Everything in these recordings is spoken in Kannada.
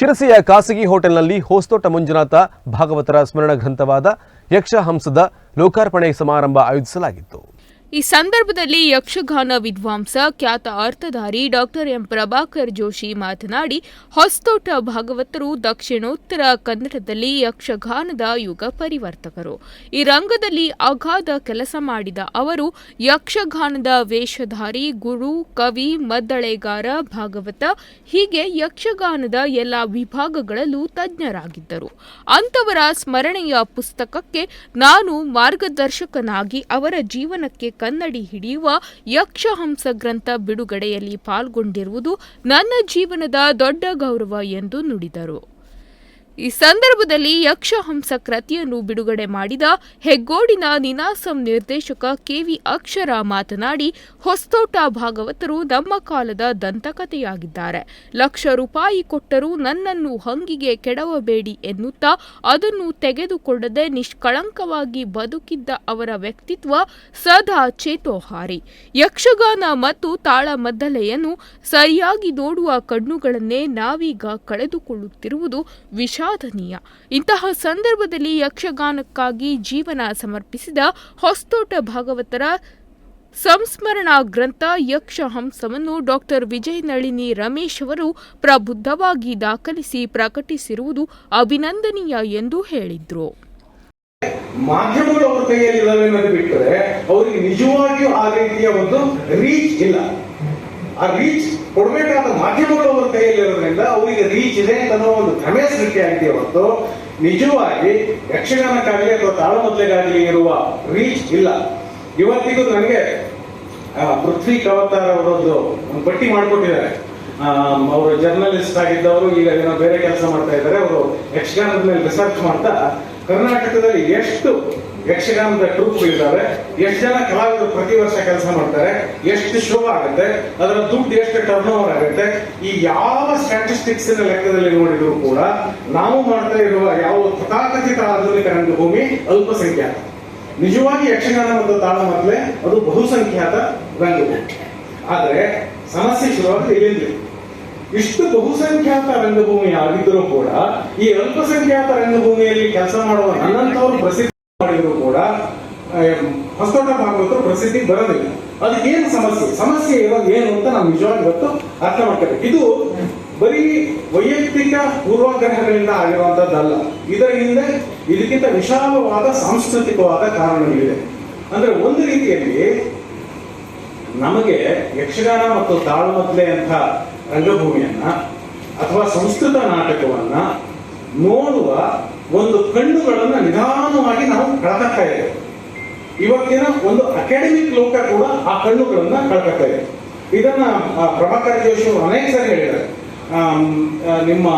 ಶಿರಸಿಯ ಖಾಸಗಿ ಹೋಟೆಲ್ನಲ್ಲಿ ಹೋಸ್ತೋಟ ಮಂಜುನಾಥ ಭಾಗವತರ ಸ್ಮರಣ ಗ್ರಂಥವಾದ ಯಕ್ಷಹಂಸದ ಲೋಕಾರ್ಪಣೆ ಸಮಾರಂಭ ಆಯೋಜಿಸಲಾಗಿತ್ತು. ಈ ಸಂದರ್ಭದಲ್ಲಿ ಯಕ್ಷಗಾನ ವಿದ್ವಾಂಸ, ಖ್ಯಾತ ಅರ್ಥಧಾರಿ ಡಾಕ್ಟರ್ ಎಂ. ಪ್ರಭಾಕರ್ ಜೋಶಿ ಮಾತನಾಡಿ, ಹೊಸ್ತೋಟ ಭಾಗವತರು ದಕ್ಷಿಣೋತ್ತರ ಕನ್ನಡದಲ್ಲಿ ಯಕ್ಷಗಾನದ ಯುಗ ಪರಿವರ್ತಕರು. ಈ ರಂಗದಲ್ಲಿ ಅಗಾಧ ಕೆಲಸ ಮಾಡಿದ ಅವರು, ಯಕ್ಷಗಾನದ ವೇಷಧಾರಿ, ಗುರು, ಕವಿ, ಮದ್ದಳೆಗಾರ ಭಾಗವತ, ಹೀಗೆ ಯಕ್ಷಗಾನದ ಎಲ್ಲ ವಿಭಾಗಗಳಲ್ಲೂ ತಜ್ಞರಾಗಿದ್ದರು. ಅಂಥವರ ಸ್ಮರಣೆಯ ಪುಸ್ತಕಕ್ಕೆ ನಾನು ಮಾರ್ಗದರ್ಶಕನಾಗಿ ಅವರ ಜೀವನಕ್ಕೆ ಕನ್ನಡಿ ಹಿಡಿಯುವ ಯಕ್ಷಹಂಸ ಗ್ರಂಥ ಬಿಡುಗಡೆಯಲ್ಲಿ ಪಾಲ್ಗೊಂಡಿರುವುದು ನನ್ನ ಜೀವನದ ದೊಡ್ಡ ಗೌರವ ಎಂದು ನುಡಿದರು. ಈ ಸಂದರ್ಭದಲ್ಲಿ ಯಕ್ಷಹಂಸ ಕೃತಿಯನ್ನು ಬಿಡುಗಡೆ ಮಾಡಿದ ಹೆಗ್ಗೋಡಿನ ನಿನಾಸಂ ನಿರ್ದೇಶಕ ಕೆವಿ ಅಕ್ಷರ ಮಾತನಾಡಿ, ಹೊಸ್ತೋಟ ಭಾಗವತರು ನಮ್ಮ ಕಾಲದ ದಂತಕಥೆಯಾಗಿದ್ದಾರೆ. ಲಕ್ಷ ರೂಪಾಯಿ ಕೊಟ್ಟರೂ ನನ್ನನ್ನು ಹಂಗಿಗೆ ಕೆಡವಬೇಡಿ ಎನ್ನುತ್ತಾ, ಅದನ್ನು ತೆಗೆದುಕೊಳ್ಳದೆ ನಿಷ್ಕಳಂಕವಾಗಿ ಬದುಕಿದ್ದ ಅವರ ವ್ಯಕ್ತಿತ್ವ ಸದಾ ಚೇತೋಹಾರಿ. ಯಕ್ಷಗಾನ ಮತ್ತು ತಾಳಮದ್ದಲೆಯನ್ನು ಸರಿಯಾಗಿ ನೋಡುವ ಕಣ್ಣುಗಳನ್ನೇ ನಾವೀಗ ಕಳೆದುಕೊಳ್ಳುತ್ತಿರುವುದು ವಿಷಾದನೀಯ ಇಂತಹ ಸಂದರ್ಭದಲ್ಲಿ ಯಕ್ಷಗಾನಕ್ಕಾಗಿ ಜೀವನ ಸಮರ್ಪಿಸಿದ ಹೊಸ್ತೋಟ ಭಾಗವತರ ಸಂಸ್ಮರಣಾ ಗ್ರಂಥ ಯಕ್ಷಹಂಸವನ್ನು ಡಾಕ್ಟರ್ ವಿಜಯ ನಳಿನಿ ರಮೇಶ್ ಅವರು ಪ್ರಬುದ್ಧವಾಗಿ ದಾಖಲಿಸಿ ಪ್ರಕಟಿಸಿರುವುದು ಅಭಿನಂದನೀಯ ಎಂದು ಹೇಳಿದರು. ಮಾಧ್ಯಮಗಳು ಅವ್ರ ಕೈಯಲ್ಲಿ ಬಿಟ್ಟರೆ ಅವರಿಗೆ ನಿಜವಾಗಿಯೂ ಆ ರೀತಿಯ ಒಂದು ರೀಚ್ ಇಲ್ಲ. ಆ ರೀಚ್ ಕೊಡಬೇಕಾದ ಮಾಧ್ಯಮಗಳು ಅವ್ರ ಕೈಯಲ್ಲಿ ಇರೋದ್ರಿಂದ ಅವರಿಗೆ ರೀಚ್ ಇದೆ ಅನ್ನೋ ಒಂದು ಭ್ರಮೆ ಸೃಷ್ಟಿ ಆಗಿದೆ ಹೊರತು. ನಿಜವಾಗಿ ಯಕ್ಷಗಾನಕ್ಕಾಗಲಿ ಅಥವಾ ತಾಳಮದ್ಲೆಗಾಗಲಿ ಇರುವ ರೀಚ್ ಇಲ್ಲ. ಇವತ್ತಿಗೂ ನನಗೆ ಪೃಥ್ವಿ ಕವತಾರ್ ಅವರದ್ದು ಒಂದು ಪಟ್ಟಿ ಮಾಡಿಕೊಟ್ಟಿದ್ದಾರೆ. ಅವರು ಜರ್ನಲಿಸ್ಟ್ ಆಗಿದ್ದವರು, ಈಗ ಏನೋ ಬೇರೆ ಕೆಲಸ ಮಾಡ್ತಾ ಇದ್ದಾರೆ. ಅವರು ಯಕ್ಷಗಾನದ ಮೇಲೆ ರಿಸರ್ಚ್ ಮಾಡ್ತಾ, ಕರ್ನಾಟಕದಲ್ಲಿ ಎಷ್ಟು ಯಕ್ಷಗಾನದ ಟ್ರೂಪ್ ಇದ್ದಾರೆ ಎಷ್ಟು ಜನ ಕಲಾವಿದರು ಪ್ರತಿ ವರ್ಷ ಕೆಲಸ ಮಾಡ್ತಾರೆ. ಎಷ್ಟು ಶೋ ಆಗುತ್ತೆ. ಅದರ ದುಡ್ಡು ಎಷ್ಟು ಟರ್ನ್ ಓವರ್ ಆಗುತ್ತೆ. ಈ ಯಾವ ಸ್ಟ್ಯಾಟಿಸ್ಟಿಕ್ಸ್ ಲೆಕ್ಕದಲ್ಲಿ ನೋಡಿದ್ರು ಕೂಡ ನಾವು ಮಾಡ್ತಾ ಇರುವ ಯಾವ ತಥಾಕಥಿತ ಆಧುನಿಕ ರಂಗಭೂಮಿ ಅಲ್ಪಸಂಖ್ಯಾತ. ನಿಜವಾಗಿ ಯಕ್ಷಗಾನ ಮತ್ತು ತಾಳಮದ್ಲೆ ಅದು ಬಹುಸಂಖ್ಯಾತ ರಂಗಭೂಮಿ. ಆದರೆ ಸಮಸ್ಯೆ ಶುರುವಾದ ಇಲ್ಲಿಂದ. ಇಷ್ಟು ಬಹುಸಂಖ್ಯಾತ ರಂಗಭೂಮಿ ಆಗಿದ್ರೂ ಕೂಡ ಈ ಅಲ್ಪಸಂಖ್ಯಾತ ರಂಗಭೂಮಿಯಲ್ಲಿ ಕೆಲಸ ಮಾಡುವ ನನ್ನಂತವರು ಪ್ರಸಿದ್ಧಿ ಮಾಡಿದ್ರು ಕೂಡ ಹೊಸಕೋಟ ಭಾಗವತರು ಪ್ರಸಿದ್ಧಿ ಬರೋದಿಲ್ಲ. ಏನು ಸಮಸ್ಯೆ? ಸಮಸ್ಯೆ ಇವಾಗ ಏನು ಅಂತ ನಾವು ನಿಜವಾಗಿ ಇವತ್ತು ಅರ್ಥ ಮಾಡ್ಕೋಬೇಕು ಇದು ಬರೀ ವೈಯಕ್ತಿಕ ಪೂರ್ವಾಗ್ರಹಗಳಿಂದ ಆಗಿರುವಂತದ್ದಲ್ಲ ಇದರ ಹಿಂದೆ ಇದಕ್ಕಿಂತ ವಿಶಾಲವಾದ ಸಾಂಸ್ಕೃತಿಕವಾದ ಕಾರಣಗಳಿದೆ. ಅಂದ್ರೆ ಒಂದು ರೀತಿಯಲ್ಲಿ ನಮಗೆ ಯಕ್ಷಗಾನ ಮತ್ತು ತಾಳ್ಮದ್ಲೆ ಅಂತ ರಂಗಭೂಮಿಯನ್ನ ಅಥವಾ ಸಂಸ್ಕೃತ ನಾಟಕವನ್ನ ನೋಡುವ ಒಂದು ಕಣ್ಣುಗಳನ್ನು ನಿಧಾನವಾಗಿ ನಾವು ಕಳ್ಕೊತಾ ಇದ್ದೇವೆ. ಇವತ್ತಿನ ಒಂದು ಅಕಾಡೆಮಿಕ್ ಲೋಕ ಕೂಡ ಆ ಕಣ್ಣುಗಳನ್ನ ಕಳ್ಕೊತಾ ಇದೆ. ಇದನ್ನ ಪ್ರಭಾಕರ್ ಜೋಶಿ ಅವರು ಅನೇಕ ಸರಿ ಹೇಳಿದ್ದಾರೆ. ನಿಮ್ಮ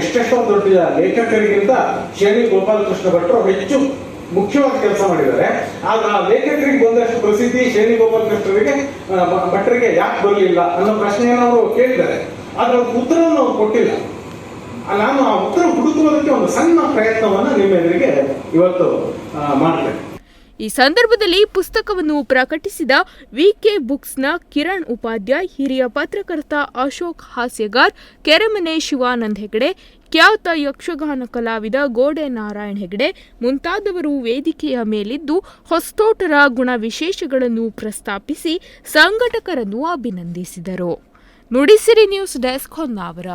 ಎಷ್ಟೆಷ್ಟೋ ದೊಡ್ಡ ಲೇಖಕರಿಗಿಂತ ಶನಿ ಗೋಪಾಲಕೃಷ್ಣ ಭಟ್ರು ಹೆಚ್ಚು ಮುಖ್ಯವಾಗಿ ಕೆಲಸ ಮಾಡಿದ್ದಾರೆ. ಆದ್ರೆ ಆ ಲೇಖಕರಿಗೆ ಬಂದಷ್ಟು ಪ್ರಸಿದ್ಧಿ ಶನಿ ಗೋಪಾಲಕೃಷ್ಣರಿಗೆ ಭಟ್ರಿಗೆ ಯಾಕೆ ಬರಲಿಲ್ಲ ಅನ್ನೋ ಪ್ರಶ್ನೆಯನ್ನು ಅವರು ಕೇಳಿದ್ದಾರೆ. ಆದ್ರೆ ಅವ್ರ ಉತ್ತರವನ್ನು ಅವ್ರು ಕೊಟ್ಟಿಲ್ಲ. ನಾನು ಆ ಉತ್ತರ ಹುಡುಕುವುದಕ್ಕೆ ಒಂದು ಸಣ್ಣ ಪ್ರಯತ್ನವನ್ನ ಎದುರಿಗೆ ಇವತ್ತು ಮಾಡ್ತೇನೆ. ಈ ಸಂದರ್ಭದಲ್ಲಿ ಪುಸ್ತಕವನ್ನು ಪ್ರಕಟಿಸಿದ ವಿಕೆ ಬುಕ್ಸ್ನ ಕಿರಣ್ ಉಪಾಧ್ಯಾಯ್, ಹಿರಿಯ ಪತ್ರಕರ್ತ ಅಶೋಕ್ ಹಾಸ್ಯಗಾರ್, ಕೆರೆಮನೆ ಶಿವಾನಂದ್ ಹೆಗಡೆ, ಖ್ಯಾತ ಯಕ್ಷಗಾನ ಕಲಾವಿದ ಗೋಡೆ ನಾರಾಯಣ್ ಹೆಗಡೆ ಮುಂತಾದವರು ವೇದಿಕೆಯ ಮೇಲಿದ್ದು ಹೊಸ್ತೋಟರ ಗುಣ ವಿಶೇಷಗಳನ್ನು ಪ್ರಸ್ತಾಪಿಸಿ ಸಂಘಟಕರನ್ನು ಅಭಿನಂದಿಸಿದರು. Nudisiri news desk Honnavar.